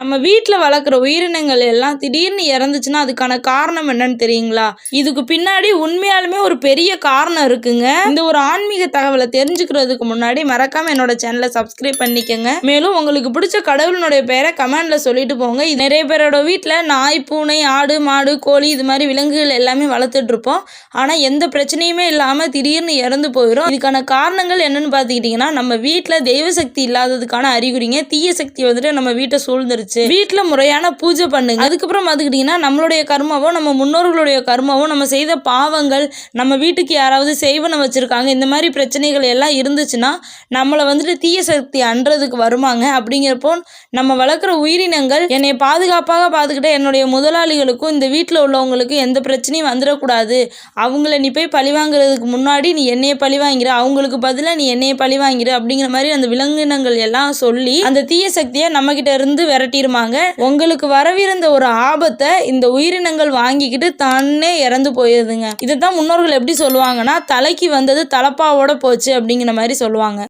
நம்ம வீட்டில் வளர்க்குற உயிரினங்கள் எல்லாம் திடீர்னு இறந்துச்சுன்னா அதுக்கான காரணம் என்னன்னு தெரியுங்களா? இதுக்கு பின்னாடி உண்மையாலுமே ஒரு பெரிய காரணம் இருக்குங்க. இந்த ஒரு ஆன்மீக தகவலை தெரிஞ்சுக்கிறதுக்கு முன்னாடி மறக்காம என்னோட சேனலை சப்ஸ்கிரைப் பண்ணிக்கோங்க. மேலும் உங்களுக்கு பிடிச்ச கடவுளினுடைய பேரை கமெண்ட்ல சொல்லிட்டு போங்க. இது நிறைய பேரோட வீட்டில் நாய் பூனை ஆடு மாடு கோழி இது மாதிரி விலங்குகள் எல்லாமே வளர்த்துட்டு இருப்போம். ஆனால் எந்த பிரச்சனையுமே இல்லாமல் திடீர்னு இறந்து போயிடும் இதுக்கான காரணங்கள் என்னன்னு பார்த்துக்கிட்டிங்கன்னா நம்ம வீட்டில் தெய்வ சக்தி இல்லாததுக்கான அறிகுறிங்க. தீய சக்தி வந்துட்டு நம்ம வீட்டை சூழ்ந்துருச்சு. வீட்டில் முறையான பூஜை பண்ணுங்க. அதுக்கப்புறம் பார்த்துக்கிட்டிங்கன்னா நம்மளுடைய கர்மாவோ நம்ம முன்னோர்களுடைய கர்மாவோ நம்ம செய்த பாவங்கள் நம்ம வீட்டுக்கு யாராவது செய்வனம் வச்சுருக்காங்க இந்த மாதிரி பிரச்சனைகள் எல்லாம் இருந்துச்சுன்னா நம்மளை வந்துட்டு தீய சக்தி அன்றதுக்கு வருமாங்க. அப்படிங்கிறப்போ நம்ம வளர்க்குற உயிரினங்கள் என்னை பாதுகாப்பாக பார்த்துக்கிட்ட என்னுடைய முதலாளிகளுக்கும் இந்த வீட்டில் உள்ளவங்களுக்கும் எந்த பிரச்சனையும் வந்துடக்கூடாது. அவங்கள நீ போய் பழி வாங்குறதுக்கு முன்னாடி நீ என்னைய பழி வாங்கிற அவங்களுக்கு பதிலாக நீ என்னைய பழி வாங்கிற அப்படிங்கிற மாதிரி அந்த விலங்கினங்கள் எல்லாம் சொல்லி அந்த தீய சக்தியை நம்மக்கிட்ட இருந்து விரட்டிருமாங்க உங்களுக்கு வரவிருந்த ஒரு ஆபத்தை இந்த உயிரினங்கள் வாங்கிக்கிட்டு தானே இறந்து போயிருதுங்க. இதை தான் முன்னோர்கள் எப்படி சொல்லுவாங்கன்னா தலைக்கு வந்தது தலப்பாவோட போச்சு அப்படிங்கிற மாதிரி சொல்லுவாங்க.